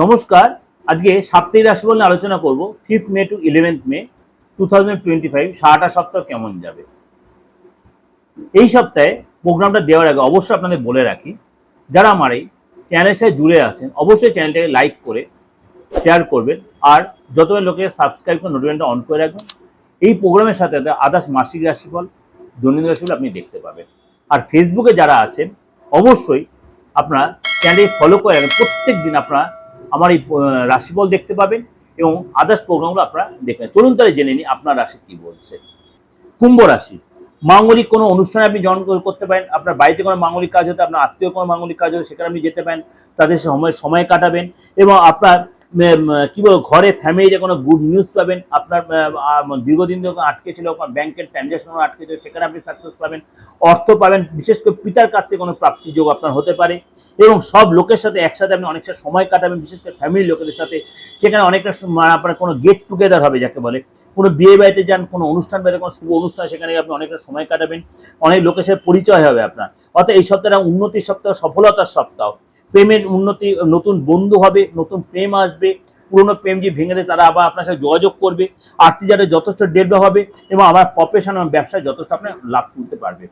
নমস্কার, আজকে সাপ্তাহিক রাশিফল নিয়ে আলোচনা করব fifth May to eleventh May two thousand twenty five সপ্তাহ কেমন যাবে? এই সপ্তাহে প্রোগ্রামটা দেওয়ার আগে অবশ্যই আপনাদের বলে রাখি, যারা আমার এই চ্যানেলের সাথে জুড়ে আছেন, অবশ্যই চ্যানেলটাকে লাইক করে শেয়ার করবেন, আর যতবার লোকে সাবস্ক্রাইব করে নোটিফিকেশনটা অন করে রাখবেন, এই প্রোগ্রামের সাথে সাথে আদার্স মাসিক রাশিফল, দৈনন্দিন রাশিফল আপনি দেখতে পাবেন। আর ফেসবুকে যারা আছেন, অবশ্যই আপনারা চ্যানেলটি ফলো করে রাখবেন প্রত্যেক দিন আপনারা আমার এই রাশিফল দেখতে পাবেন এবং আদার্স প্রোগ্রামগুলো আপনারা দেখবেন চলুন তাহলে জেনে নিই আপনার রাশি কি বলছে। কুম্ভ রাশি, মাঙ্গলিক কোনো অনুষ্ঠানে আপনি জয়েন করতে পারেন, আপনার বাড়িতে কোনো মাঙ্গলিক কাজ হতে, আপনার আত্মীয় কোনো মাঙ্গলিক কাজ হতে, সেখানে আপনি যেতে পারেন, তাদের সময় সময় কাটাবেন এবং আপনার কি বলব ঘরে ফ্যামিলিতে কোনো গুড নিউজ পাবেন আপনার আহ, দীর্ঘদিন ধরে আটকে ছিল ব্যাংকের ট্রানজ্যাকশন আটকে ছিল সেখানে আপনি সাকসেস পাবেন অর্থ পাবেন বিশেষ করে পিতার কাছ থেকে কোনো প্রাপ্তি যোগ আপনার হতে পারে এবং সব লোকের সাথে একসাথে আপনি অনেকটা সময় কাটাবেন বিশেষ করে ফ্যামিলির লোকেদের সাথে সেখানে অনেকটা মানে আপনার কোনো গেট টুগেদার হবে যাকে বলে কোনো বিয়ে বাড়িতে যান কোনো অনুষ্ঠান বাড়িতে কোনো শুভ অনুষ্ঠান সেখানে আপনি অনেকটা সময় কাটাবেন অনেক লোকের সাথে পরিচয় হবে আপনার অর্থাৎ এই সপ্তাহটা উন্নতির সপ্তাহ সফলতার সপ্তাহ। প্রেমের উন্নতি, নতুন বন্ধু হবে, নতুন প্রেম আসবে, পুরনো প্রেম যে ভেঙে দেয় তারা আবার আপনার সাথে যোগাযোগ করবে, আর্থিক যাতে যথেষ্ট ডেভেলপ হবে এবং আবার প্রফেশন এবং ব্যবসায় যথেষ্ট আপনার লাভ তুলতে পারবে।